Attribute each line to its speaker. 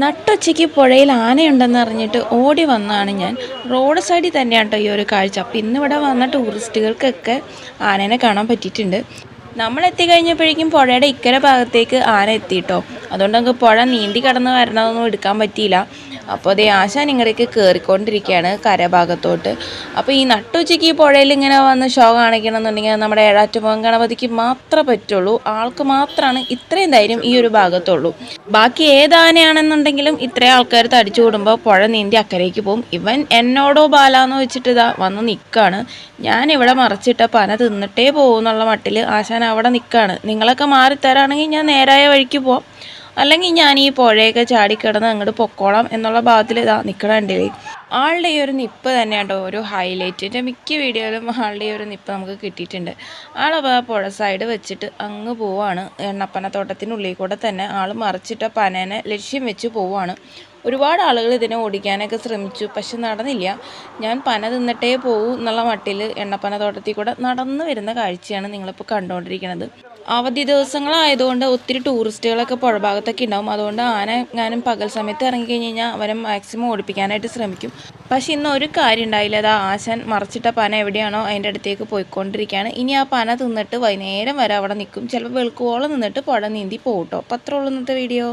Speaker 1: നട്ടുച്ചയ്ക്ക് പുഴയിൽ ആനയുണ്ടെന്ന് അറിഞ്ഞിട്ട് ഓടി വന്നാണ് ഞാൻ. റോഡ് സൈഡിൽ തന്നെയാണ് കേട്ടോ ഈ ഒരു കാഴ്ച. അപ്പോൾ ഇന്നിവിടെ വന്ന ടൂറിസ്റ്റുകൾക്കൊക്കെ ആനേനെ കാണാൻ പറ്റിയിട്ടുണ്ട്. നമ്മൾ എത്തിക്കഴിഞ്ഞപ്പോഴേക്കും പുഴയുടെ ഇക്കര ഭാഗത്തേക്ക് ആന എത്തിയിട്ടോ അതുകൊണ്ട് നമുക്ക് പുഴ നീന്തി കടന്ന് വരണതൊന്നും എടുക്കാൻ പറ്റിയില്ല. അപ്പോൾ അതേ ആശാൻ ഇങ്ങടേക്ക് കയറിക്കൊണ്ടിരിക്കുകയാണ് കരഭാഗത്തോട്ട്. അപ്പോൾ ഈ നട്ടുച്ചയ്ക്ക് ഈ പുഴയിൽ ഇങ്ങനെ വന്ന് ഷോ കാണിക്കണം എന്നുണ്ടെങ്കിൽ അത് നമ്മുടെ ഏഴാറ്റുമുഖം ഗണപതിക്ക് മാത്രമേ പറ്റുള്ളൂ. ആൾക്ക് മാത്രമാണ് ഇത്രയും ധൈര്യം ഈ ഒരു ഭാഗത്തുള്ളൂ. ബാക്കി ഏതാനയാണെന്നുണ്ടെങ്കിലും ഇത്രയും ആൾക്കാർ തടിച്ചു കൂടുമ്പോൾ പുഴ നീന്തി അക്കരയ്ക്ക് പോകും. ഇവൻ എന്നോടോ ബാലാന്ന് വെച്ചിട്ട് ഇതാ വന്ന് നിൽക്കുകയാണ്. ഞാൻ ഇവിടെ മറച്ചിട്ട പന തിന്നിട്ടേ പോകുമെന്നുള്ള മട്ടിൽ ആശാൻ അവിടെ നിൽക്കുകയാണ്. നിങ്ങളൊക്കെ മാറിത്തരാണെങ്കിൽ ഞാൻ നേരായ വഴിക്ക് പോവാം. അല്ലെങ്കിൽ ഞാൻ ഈ പുഴയൊക്കെ ചാടിക്കിടന്ന് അങ്ങോട്ട് പൊക്കോളാം എന്നുള്ള ഭാഗത്തിൽ ഇതാ നിൽക്കണ കണ്ടില്ലേ? ആളുടെ ഈ ഒരു നിപ്പ് തന്നെയാട്ടോ ഒരു ഹൈലൈറ്റ് എന്റെ മിക്ക വീഡിയോയിലും ആളുടെ ഈ ഒരു നിപ്പ് നമുക്ക് കിട്ടിയിട്ടുണ്ട്. ആളപ്പോൾ ആ പുഴ സൈഡ് വെച്ചിട്ട് അങ്ങ് പോവാണ്. എണ്ണപ്പന തോട്ടത്തിനുള്ളിൽ കൂടെ തന്നെ ആൾ മറിച്ചിട്ട പനേനെ ലക്ഷ്യം വെച്ച് പോവാണ്. ഒരുപാട് ആളുകൾ ഇതിനെ ഓടിക്കാനൊക്കെ ശ്രമിച്ചു. പക്ഷെ നടന്നില്ല. ഞാൻ പന തിന്നിട്ടേ പോകൂ എന്നുള്ള മട്ടിൽ എണ്ണപ്പന തോട്ടത്തിൽ കൂടെ നടന്നു വരുന്ന കാഴ്ചയാണ് നിങ്ങളിപ്പോൾ കണ്ടുകൊണ്ടിരിക്കുന്നത് അവധി ദിവസങ്ങളായതുകൊണ്ട് ഒത്തിരി ടൂറിസ്റ്റുകളൊക്കെ പുഴഭാഗത്തൊക്കെ ഉണ്ടാവും. അതുകൊണ്ട് ആന ഞാനും പകൽ സമയത്ത് ഇറങ്ങിക്കഴിഞ്ഞ് കഴിഞ്ഞാൽ അവരെ മാക്സിമം ഓടിപ്പിക്കാനായിട്ട് ശ്രമിക്കും. പക്ഷെ ഇന്ന് ഒരു കാര്യം ഉണ്ടായില്ല. അത് ആശാൻ മറച്ചിട്ട പന എവിടെയാണോ അതിന്റെ അടുത്തേക്ക് പോയിക്കൊണ്ടിരിക്കുകയാണ്. ഇനി ആ പന തിന്നിട്ട് വൈകുന്നേരം വരെ അവിടെ നിൽക്കും. ചിലപ്പോൾ വെളുക്കുവോളം നിന്നിട്ട് പുഴ നീന്തി പോകട്ടോ അപ്പോൾ അത്രേ ഉള്ളൂ ഇന്നത്തെ വീഡിയോ.